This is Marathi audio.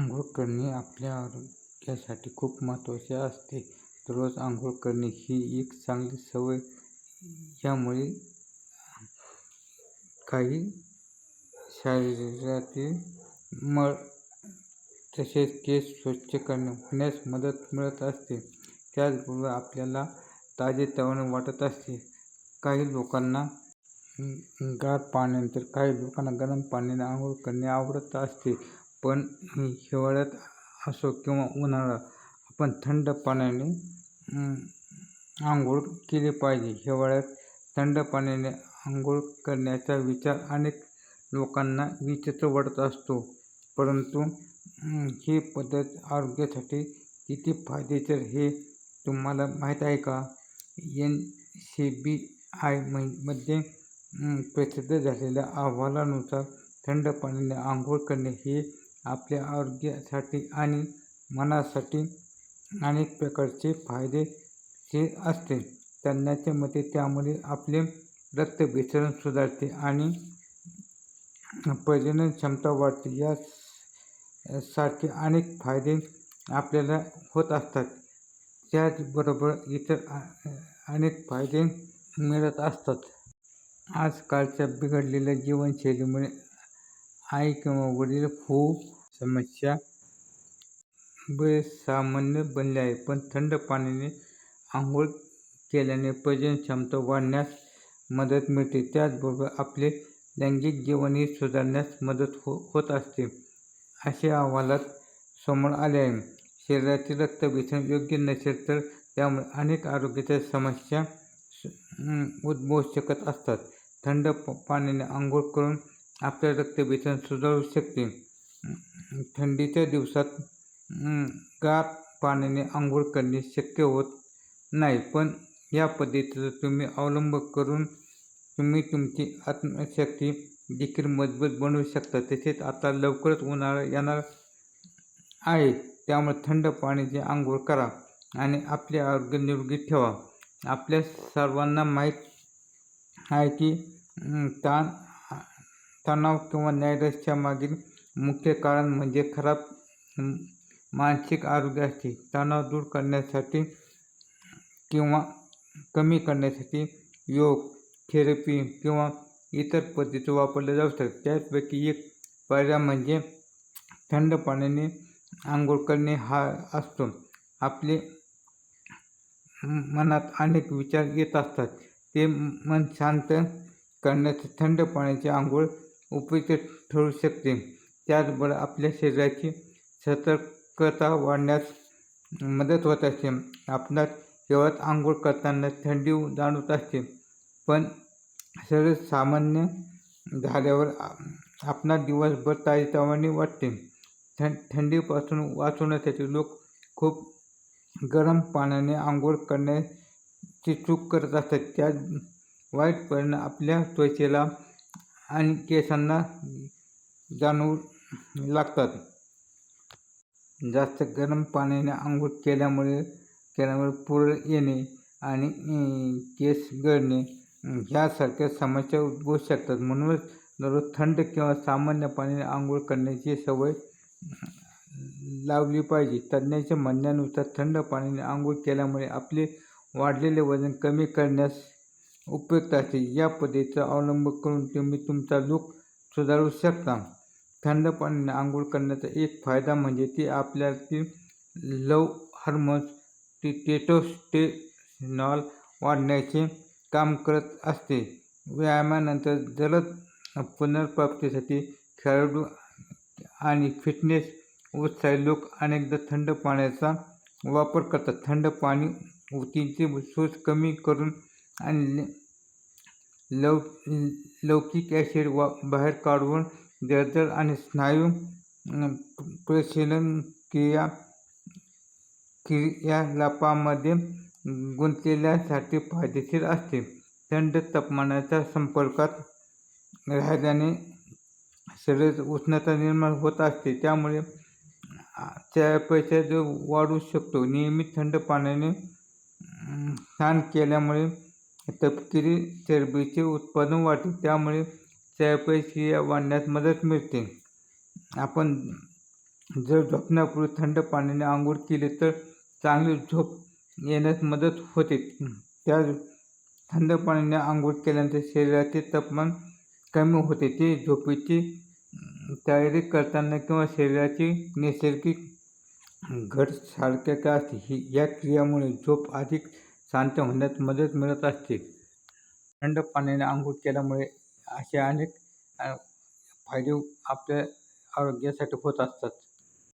आंघोळ करणे आपल्या आरोग्यासाठी खूप महत्त्वाचे असते. रोज आंघोळ करणे ही एक चांगली सवय. यामुळे काही शरीरातील मळ तसेच केस स्वच्छ करणे होण्यास मदत मिळत असते. त्याचबरोबर आपल्याला ताजेतवाने वाटत असते. काही लोकांना गार पाण्यानंतर काही लोकांना गरम पाण्याने आंघोळ करणे आवडत असते. पण हिवाळ्यात असो किंवा उन्हाळा आपण थंड पाण्याने आंघोळ केली पाहिजे. हिवाळ्यात थंड पाण्याने आंघोळ करण्याचा विचार अनेक लोकांना विचित्र वाटत असतो. परंतु ही पद्धत आरोग्यासाठी किती फायदेशीर हे तुम्हाला माहीत आहे का? एन सी बी आयमध्ये प्रसिद्ध झालेल्या अहवालानुसार थंड पाण्याने आंघोळ करणे हे आपल्या आरोग्यासाठी आणि मनासाठी अनेक प्रकारचे फायदेशीर असते. तज्ज्ञांच्या मते त्यामुळे आपले रक्तभिसरण सुधारते आणि प्रजनन क्षमता वाढते. या सारखे अनेक फायदे आपल्याला होत असतात. त्याचबरोबर इतर अनेक फायदे मिळत असतात. आजकालच्या बिघडलेल्या जीवनशैलीमुळे आई किंवा वडील होऊ समस्या बरेच सामान्य बनले आहे. पण थंड पाण्याने आंघोळ केल्याने प्रजनन क्षमता वाढण्यास मदत मिळते. त्याचबरोबर आपले लैंगिक जीवनही सुधारण्यास मदत हो होत असते. असे अहवालात समोर आले आहे. शरीरातील रक्तभिसरण योग्य नसेल तर त्यामुळे अनेक आरोग्याच्या समस्या उद्भवू शकत असतात. थंड पाण्याने आंघोळ करून आपले रक्तभिसरण सुधारू शकते. थंडीच्या दिवसात गार पाण्याने आंघोळ करणे शक्य होत नाही. पण या पद्धतीचा तुम्ही अवलंब करून तुम्ही तुमची आत्मशक्ती देखील मजबूत बनवू शकता. तसेच आता लवकरच उन्हाळा येणार आहे. त्यामुळे थंड पाण्याची आंघोळ करा आणि आपले आरोग्य निरोगी ठेवा. आपल्या सर्वांना माहीत आहे की ताण तणाव किंवा नैराश्यामागील मागील मुख्य कारण म्हणजे खराब मानसिक आरोग्य असते तणाव दूर करण्यासाठी किंवा कमी करण्यासाठी योग थेरपी किंवा इतर पद्धती वापरल्या जाऊ शकतात त्यापैकी एक पर्याय म्हणजे थंड पाण्याने आंघोळ करणे हा असतो. आपले मनात अनेक विचार येत असतात. ते मन शांत करण्यासाठी थंड पाण्याची आंघोळ उपयुक्त ठरू शकते. त्याचबरोबर आपल्या शरीराची सतर्कता वाढण्यास मदत होत असते. आपणास हिवाळ्यात आंघोळ करताना थंडी जाणवत असते. पण शरीर सामान्य झाल्यावर आपणास दिवसभर ताजेतवाने वाटते. थं थंडीपासून वाचवण्यासाठी लोक खूप गरम पाण्याने आंघोळ करण्याची चूक करत असतात. त्यात वाईट परिणाम आपल्या त्वचेला आणि केसांना जाणवू लागतात. जास्त गरम पाण्याने आंघोळ केल्यामुळे केल्यामुळे पुरळ येणे आणि केस गळणे ह्यासारख्या समस्या उद्भवू शकतात. म्हणूनच दररोज थंड किंवा सामान्य पाण्याने आंघोळ करण्याची सवय लावली पाहिजे. तज्ज्ञांच्या म्हणण्यानुसार थंड पाण्याने आंघोळ केल्यामुळे आपले वाढलेले वजन कमी करण्यास उपयुक्त असते. या पद्धतीचा अवलंब करून तुम्ही तुमचा लूक सुधारू शकता. थंड पाण्याने आंघोळ करण्याचा एक फायदा म्हणजे ती आपल्यातील लव हार्मोन्स टी टेटोस्टेनॉल वाढण्याचे काम करत असते. व्यायामानंतर जलद पुनर्प्राप्तीसाठी खेळाडू आणि फिटनेस उत्साही लोक अनेकदा थंड पाण्याचा वापर करतात. थंड पाणी ऊतींचे शोष कमी करून आणि लव लौकिक ॲसिड वा बाहेर काढून जळजळ आणि स्नायू प्रशीलन क्रिया क्रियाकलापांमध्ये गुंतलेल्यासाठी फायदेशीर असते. थंड तापमानाच्या संपर्कात राहिल्याने शरीर उष्णता निर्माण होत असते. त्यामुळे चयापचय जो वाढू शकतो. नियमित थंड पाण्याने स्नान केल्यामुळे तपकिरी चरबीचे उत्पादन वाढते. त्यामुळे चयापचय क्रिया वाढण्यास मदत मिळते. आपण जर झोपण्यापूर्वी थंड पाण्याने आंघोळ केली तर चांगली झोप येण्यास मदत होते. त्या थंड पाण्याने आंघोळ केल्यानंतर शरीराचे तापमान कमी होते. ते झोपेची तयारी करताना किंवा शरीराची नैसर्गिक घट सारख्या का असते? ही या क्रियामुळे झोप अधिक शांत होण्यास मदत मिळत असते. थंड पाण्याने आंघोळ केल्यामुळे असे अनेक फायदे आपल्या आरोग्यासाठी होत असतात.